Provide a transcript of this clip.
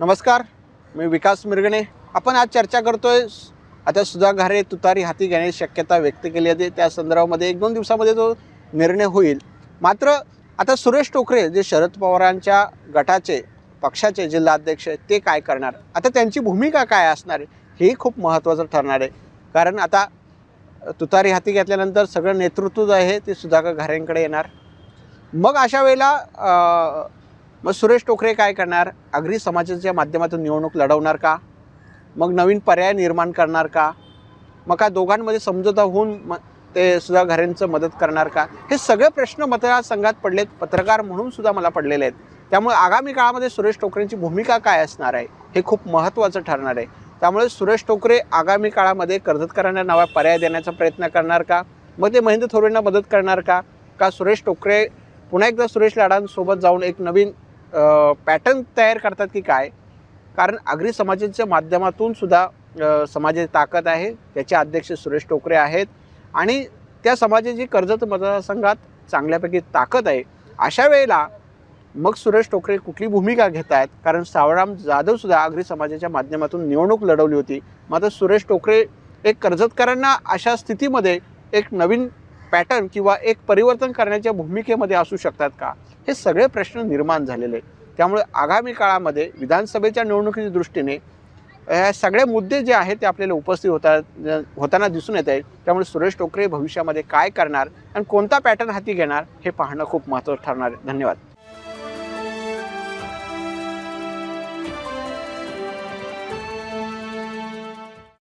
नमस्कार मी विकास मिरगणे. आपण आज चर्चा करतोय आता सुधा घारे तुतारी हाती घेण्याची शक्यता व्यक्त केली जाते त्या संदर्भामध्ये एक दोन दिवसामध्ये तो निर्णय होईल. मात्र आता सुरेश टोकरे जे शरद पवारांच्या गटाचे पक्षाचे जिल्हाध्यक्ष आहेत ते काय करणार? आता त्यांची भूमिका काय असणार आहे हेही खूप महत्त्वाचं ठरणार आहे. कारण आता तुतारी हाती घेतल्यानंतर सगळं नेतृत्व जे आहे ते सुधाकर घारेंकडे येणार. मग अशा वेळेला मग सुरेश टोकरे काय करणार? आगरी समाजाच्या माध्यमातून निवडणूक लढवणार का? मग नवीन पर्याय निर्माण करणार का? मग का दोघांमध्ये समझोता होऊन म ते सुद्धा घरेंचं मदत करणार का? हे सगळे प्रश्न मतदारसंघात पडलेत पत्रकार म्हणून सुद्धा मला पडलेले आहेत. त्यामुळे आगामी काळामध्ये सुरेश टोकरेंची भूमिका काय असणार आहे हे खूप महत्त्वाचं ठरणार आहे. त्यामुळे सुरेश टोकरे आगामी काळामध्ये कर्जतकरांना नवा पर्याय देण्याचा प्रयत्न करणार का? मग ते महेंद्र थोरेंना मदत करणार का? का सुरेश टोकरे पुन्हा एकदा सुरेश लाडांसोबत जाऊन एक नवीन पॅटर्न तयार करतात की काय? कारण आगरी समाजाच्या माध्यमातून सुद्धा समाजाची ताकद आहे. त्याचे अध्यक्ष सुरेश टोकरे आहेत. आणि त्या समाजाची कर्जत मतदारसंघात चांगल्यापैकी ताकद आहे. अशा वेळेला मग सुरेश टोकरे कुठली भूमिका घेत आहेत कारण सावराम जाधव सुद्धा आगरी समाजाच्या माध्यमातून निवडणूक लढवली होती. मात्र सुरेश टोकरे एक कर्जतकरांना अशा स्थितीमध्ये एक नवीन पॅटर्न किंवा एक परिवर्तन करण्याच्या भूमिकेमध्ये असू शकतात का? हे सगळे प्रश्न निर्माण झालेले आहेत. त्यामुळे आगामी काळामध्ये विधानसभेच्या निवडणुकीच्या दृष्टीने या सगळे मुद्दे जे आहेत ते आपल्याला उपस्थित होतात होताना दिसून येत आहे त्यामुळे सुरेश टोकरे भविष्यामध्ये काय करणार आणि कोणता पॅटर्न हाती घेणार हे पाहणं खूप महत्त्वाचं ठरणार आहे. धन्यवाद.